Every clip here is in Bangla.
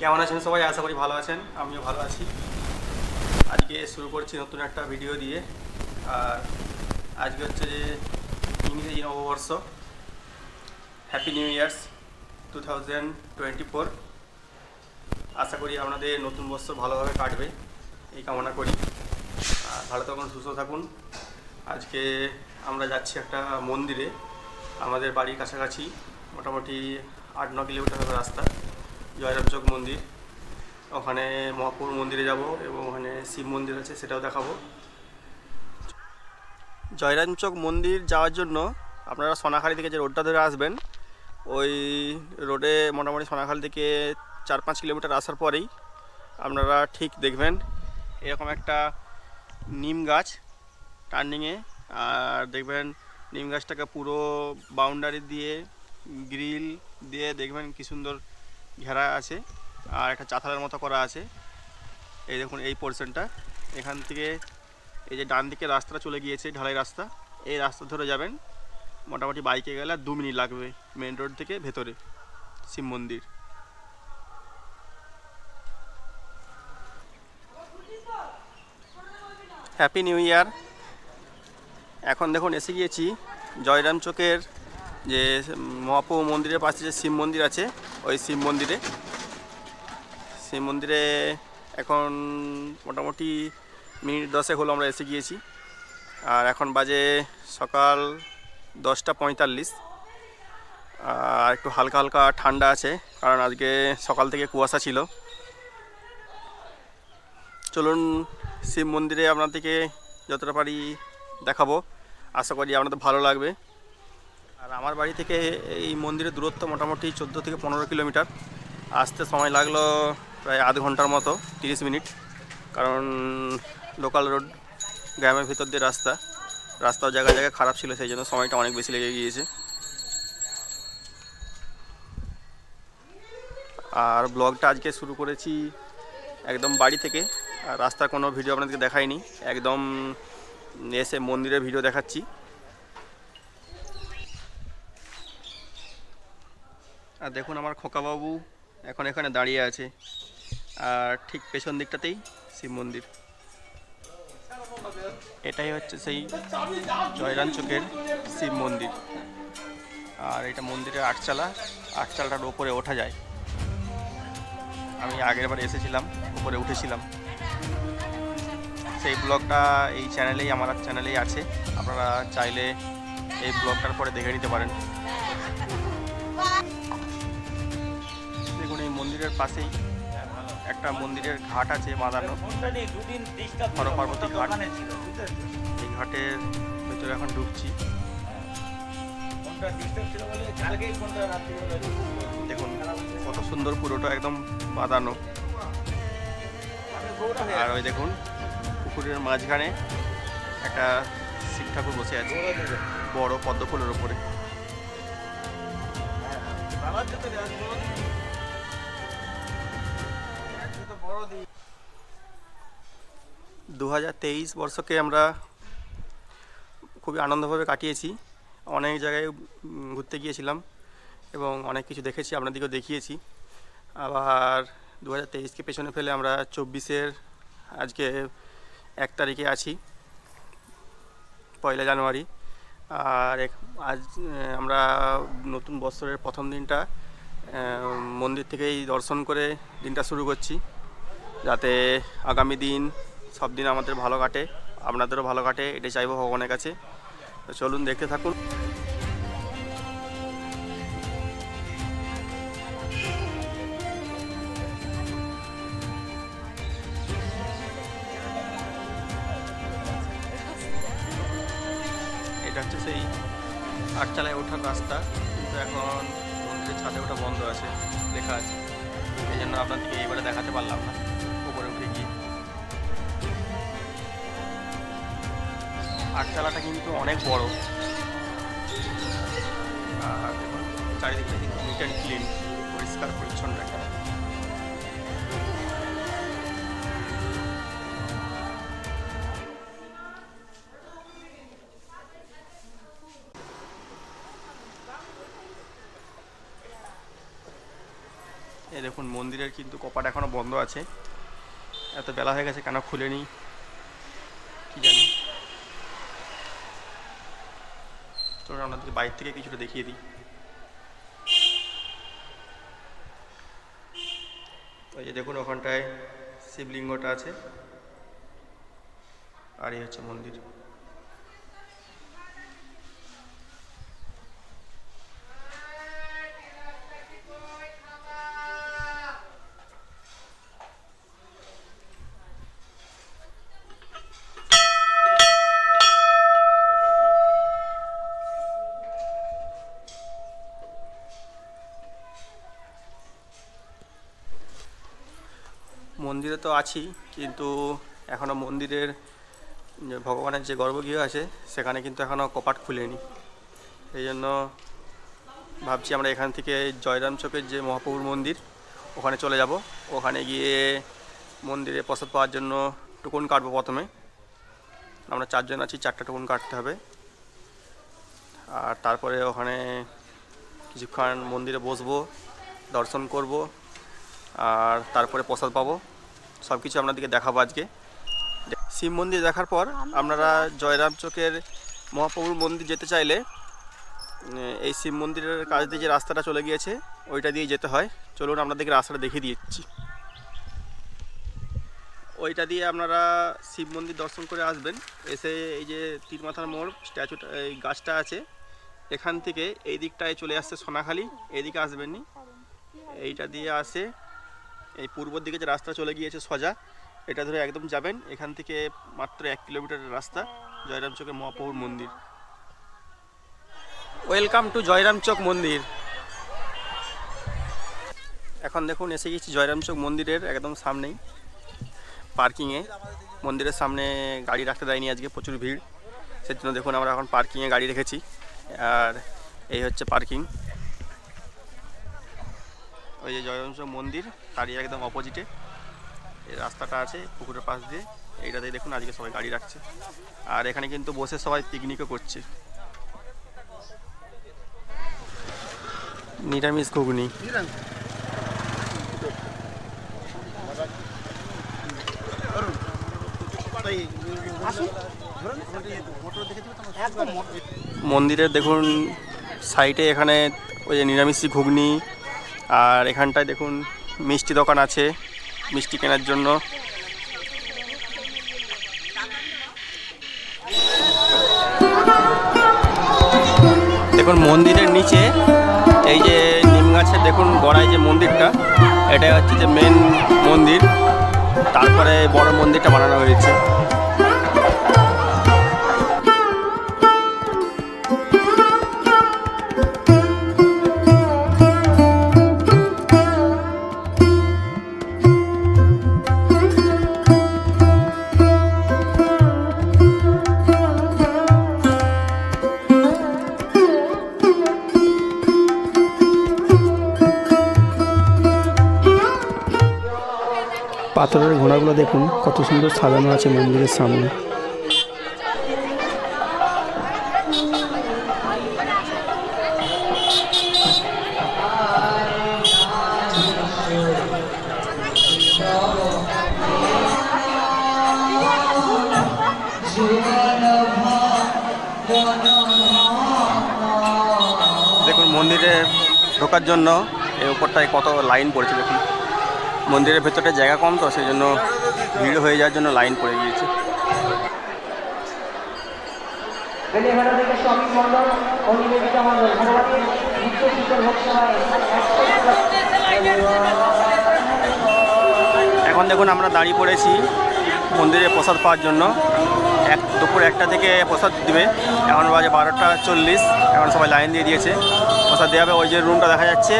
কেমন আছেন সবাই? আশা করি ভালো আছেন। আমিও ভালো আছি। আজকে শুরু করছি নতুন একটা ভিডিও দিয়ে। আর আজকে হচ্ছে যে ইংরেজি নববর্ষ happy new years two thousand twenty four আশা করি আপনাদের নতুন বছর ভালোভাবে কাটবে, এই কামনা করি। আর ভালো থাকুন, সুস্থ থাকুন। আজকে আমরা যাচ্ছি একটা মন্দিরে। আমাদের বাড়ির কাছাকাছি, মোটামুটি আট ন কিলোমিটার হবে রাস্তা। জয়রামচক মন্দির। ওখানে মহাপুর মন্দিরে যাব এবং ওখানে শিব মন্দির আছে সেটাও দেখাবো। জয়রামচক মন্দির যাওয়ার জন্য আপনারা সোনাখালি থেকে যে রোডটা ধরে আসবেন, ওই রোডে মোটামুটি সোনাখালি থেকে চার পাঁচ কিলোমিটার আসার পরেই আপনারা ঠিক দেখবেন এরকম একটা নিম গাছ টার্নিংয়ে আর দেখবেন নিম গাছটাকে পুরো বাউন্ডারি দিয়ে গ্রিল দিয়ে দেখবেন কি সুন্দর ঘেরা আছে আর একটা চাতালের মতো করা আছে। এই দেখুন, এই পোর্শনটা এখান থেকে এই যে ডান দিকে রাস্তাটা চলে গিয়েছে, ঢালাই রাস্তা। এই রাস্তা ধরে যাবেন, মোটামুটি বাইকে গেলে দু মিনিট লাগবে মেন রোড থেকে ভেতরে, শিব মন্দির। হ্যাপি নিউ ইয়ার এখন দেখুন, এসে গিয়েছি জয়রাম চকের যে মহাপু মন্দিরের পাশে যে শিব মন্দির আছে ওই শিব মন্দিরে। শিব মন্দিরে এখন মোটামুটি মিনিট দশেক হলো আমরা এসে গিয়েছি। আর এখন বাজে সকাল দশটা পঁয়তাল্লিশ। আর একটু হালকা হালকা ঠান্ডা আছে, কারণ আজকে সকাল থেকে কুয়াশা ছিল। চলুন শিব মন্দিরে আপনাদেরকে যতটা পারি দেখাবো। আশা করি আপনাদের ভালো লাগবে। আর আমার বাড়ি থেকে এই মন্দিরের দূরত্ব মোটামুটি চোদ্দ থেকে পনেরো কিলোমিটার। আসতে সময় লাগল প্রায় আধ ঘণ্টার মতো, তিরিশ মিনিট। কারণ লোকাল রোড গ্রামের ভিতর দিয়ে রাস্তা। রাস্তাও জায়গায় জায়গায় খারাপ ছিল, সেই জন্য সময়টা অনেক বেশি লেগে গিয়েছে। আর ব্লগটা আজকে শুরু করেছি একদম বাড়ি থেকে। আর রাস্তার কোনো ভিডিও আপনাদেরকে দেখাইনি। একদম এসে মন্দিরের ভিডিও দেখাচ্ছি। আর দেখুন আমার খোকাবাবু এখন এখানে দাঁড়িয়ে আছে। আর ঠিক পেছন দিকটাতেই শিব মন্দির। এটাই হচ্ছে সেই জয়রান চোখের শিব মন্দির। আর এটা মন্দিরের আটচালা, আটচালাটার ওপরে ওঠা যায়। আমি আগের বার এসেছিলাম উপরে উঠেছিলাম। সেই ব্লগটা এই চ্যানেলেই, আমার চ্যানেলেই আছে। আপনারা চাইলে এই ব্লগটার পরে দেখে নিতে পারেন। মন্দিরের পাশেই একটা মন্দিরের ঘাট আছে বাঁধানো। পার্বতী ঘাট। এই ঘাটের ভেতরে এখন ঢুকছি। দেখুন, কত সুন্দর পুরোটা একদম বাঁধানো। আর ওই দেখুন, পুকুরের মাঝখানে একটা শিব ঠাকুর বসে আছে, বড় পদ্ম ফুলের ওপরে দু তেইশ বর্ষকে আমরা খুবই আনন্দভাবে কাটিয়েছি। অনেক জায়গায় ঘুরতে গিয়েছিলাম এবং অনেক কিছু দেখেছি, আপনাদেরকেও দেখিয়েছি। আবার দু হাজার তেইশকে পেছনে ফেলে আমরা চব্বিশের আজকে এক তারিখে আছি, পয়লা জানুয়ারি। আর আজ আমরা নতুন বছরের প্রথম দিনটা মন্দির থেকেই দর্শন করে দিনটা শুরু করছি। যাতে আগামী দিন সব দিন আমাদের ভালো কাটে, আপনাদেরও ভালো কাটে, এটাই চাইব ভগবানের কাছে। তো চলুন, দেখতে থাকুন। এটা হচ্ছে সেই আটচালায় ওঠার রাস্তা, কিন্তু এখন মন্দিরের ছাদে ওঠা বন্ধ আছে, লেখা আছে। এই জন্য আপনাদেরকে এবারে দেখাতে পারলাম না। আটচালাটা কিন্তু অনেক বড়। দেখুন কিন্তু নিট অ্যান্ড ক্লিন পরিষ্কার, পরিচ্ছন্ন একটা। এই দেখুন, মন্দিরের কিন্তু কপাট এখনও বন্ধ আছে। এত বেলা হয়ে গেছে, কেন খুলেনি? কি জানি। চলুন আপনাদেরকে বাইরে থেকে কিছুটা দেখিয়ে দিই। তো এই যে দেখুন, ওখানটায় শিবলিঙ্গটা আছে। আর এই হচ্ছে মন্দির। মন্দিরে তো আছি, কিন্তু এখনও মন্দিরের ভগবানের যে গর্ভগৃহ আছে, সেখানে কিন্তু এখনও কপাট খুলেনি। এই জন্য ভাবছি আমরা এখান থেকে জয়রাম চকের যে মহাপ্রভুর মন্দির, ওখানে চলে যাব। ওখানে গিয়ে মন্দিরে প্রসাদ পাওয়ার জন্য টুকুন কাটবো প্রথমে। আমরা চারজন আছি, চারটা টুকুন কাটতে হবে। আর তারপরে ওখানে কিছুক্ষণ মন্দিরে বসবো, দর্শন করব, আর তারপরে প্রসাদ পাবো। সব কিছু আপনাদেরকে দেখাবো আজকে। শিব মন্দির দেখার পর আপনারা জয়রাম চকের মহাপ্রভুর মন্দির যেতে চাইলে এই শিব মন্দিরের কাছ দিয়ে যে রাস্তাটা চলে গিয়েছে, ওইটা দিয়ে যেতে হয়। চলুন আপনাদেরকে রাস্তাটা দেখিয়ে দিচ্ছি। ওইটা দিয়ে আপনারা শিব মন্দির দর্শন করে আসবেন। এসে এই যে তীর মাথার মোড়, স্ট্যাচুটা, এই গাছটা আছে, এখান থেকে এই দিকটায় চলে আসছে সোনাখালি। এইদিকে আসবেন নি এইটা দিয়ে আসে এই পূর্বর দিকে যে রাস্তা চলে গিয়েছে সোজা, এটা ধরে একদম যাবেন। এখান থেকে মাত্র এক কিলোমিটারের রাস্তা, জয়রাম চকের মহাপ্রভুর মন্দির। ওয়েলকাম টু জয়রাম চক মন্দির। এখন দেখুন, এসে গেছি জয়রাম চক মন্দিরের একদম সামনেই পার্কিংয়ে মন্দিরের সামনে গাড়ি রাখতে দেয়নি আজকে, প্রচুর ভিড়। সেজন্য দেখুন, আমরা এখন পার্কিংয়ে গাড়ি রেখেছি। আর এই হচ্ছে পার্কিং ওই যে জয়বংশ মন্দির, তারই একদম অপোজিটে এই রাস্তাটা আছে, পুকুরের পাশ দিয়ে। এইটাতে দেখুন, আজকে সবাই গাড়ি রাখছে। আর এখানে কিন্তু বসে সবাই পিকনিকও করছে। নিরামিষ ঘুগনি। মন্দিরের দেখুন সাইডে এখানে ওই যে নিরামিষি ঘুগনি আর এখানটায় দেখুন মিষ্টি দোকান আছে, মিষ্টি কেনার জন্য। দেখুন মন্দিরের নিচে, এই যে নিম গাছের দেখুন গড়ায় যে মন্দিরটা এটা হচ্ছে যে মেন মন্দির। তারপরে বড় মন্দিরটা বানানো হয়েছে। পাথরের ঘোড়াগুলো দেখুন, কত সুন্দর সাজানো আছে মন্দিরের সামনে। দেখুন, মন্দিরে ঢোকার জন্য এই উপরটায় কত লাইন পড়েছে দেখুন। মন্দিরের ভেতরটা জায়গা কম তো সেই জন্য ভিড় হয়ে যাওয়ার জন্য লাইন পড়ে গিয়েছে। এখন দেখুন আমরা দাঁড়িয়ে পড়েছি মন্দিরে প্রসাদ পাওয়ার জন্য। এক দুপুর একটা থেকে প্রসাদ দিবে। এখন বাজে বারোটা চল্লিশ। এখন সবাই লাইন দিয়ে দিয়েছে। প্রসাদ দেওয়া হবে ওই যে রুমটা দেখা যাচ্ছে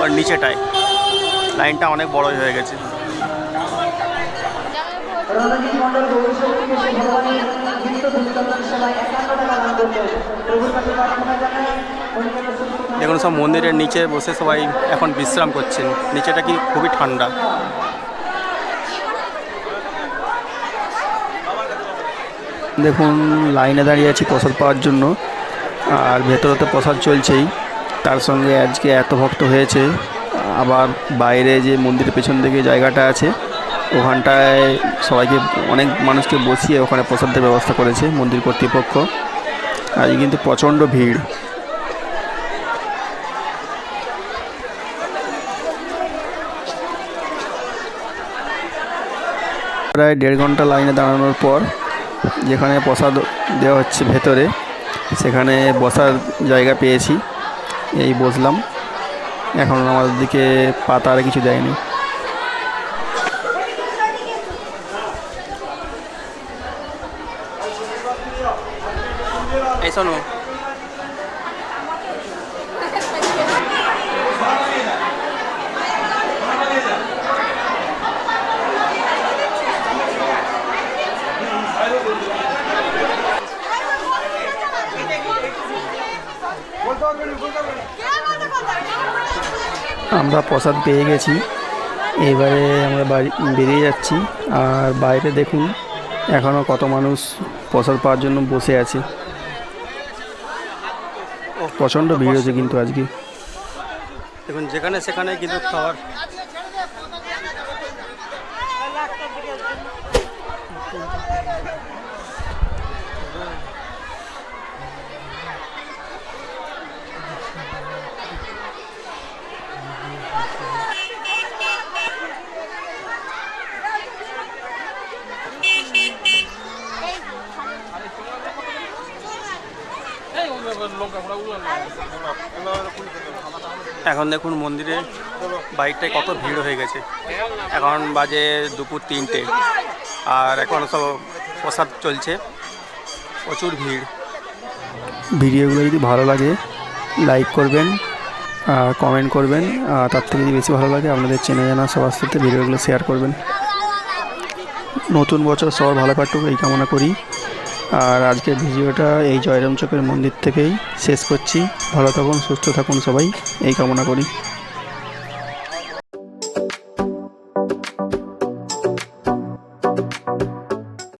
ওর নিচেটায়। লাইনটা অনেক বড়ই হয়ে গেছে। সুস্থ দেখুন, সব মন্দিরের নিচে বসে সবাই এখন বিশ্রাম করছেন নিচেটা কি খুবই ঠান্ডা। দেখুন, লাইনে দাঁড়িয়ে আছি প্রসাদ পাওয়ার জন্য। আর ভেতরে তো প্রসাদ চলছেই। তার সঙ্গে আজকে এত ভক্ত হয়েছে। আবার বাইরে যে মন্দিরের পেছন দিকে জায়গাটা আছে, ওখানটায় সবাইকে, অনেক মানুষকে বসিয়ে ওখানে প্রসাদের ব্যবস্থা করেছে মন্দির কর্তৃপক্ষ। আজ কিন্তু প্রচণ্ড ভিড়। প্রায় দেড় ঘণ্টা লাইনে দাঁড়ানোর পর যেখানে প্রসাদ দেওয়া হচ্ছে ভেতরে, সেখানে বসার জায়গা পেয়েছি। এই বসলাম। এখন আমাদের দিকে পাতা আর কিছু দেয়নি। এই শোনো আমরা প্রসাদ পেয়ে গেছি। এবারে আমরা বাড়ি বেরিয়ে যাচ্ছি। আর বাইরে দেখুন এখনও কত মানুষ প্রসাদ পাওয়ার জন্য বসে আছে। প্রচণ্ড ভিড় হয়েছে কিন্তু আজকে। দেখুন, যেখানে সেখানে কিন্তু খাবার এখন দেখুন মন্দিরে বাইকটায় কত ভিড় হয়ে গেছে। এখন বাজে দুপুর তিনটে, আর এখন সব প্রসাদ চলছে। প্রচুর ভিড়। ভিডিওগুলো যদি ভালো লাগে লাইক করবেন আর কমেন্ট করবেন, আর তার থেকে যদি বেশি ভালো লাগে, আপনাদের চেনা জানা সবার সাথে ভিডিওগুলো শেয়ার করবেন। নতুন বছর সবার ভালো কাটুক, এই কামনা করি। আর আজকের ভিডিওটা এই জয়রাম চকের মন্দির থেকেই শেষ করছি। ভালো থাকুন, সুস্থ থাকুন সবাই। এই কামনা করি।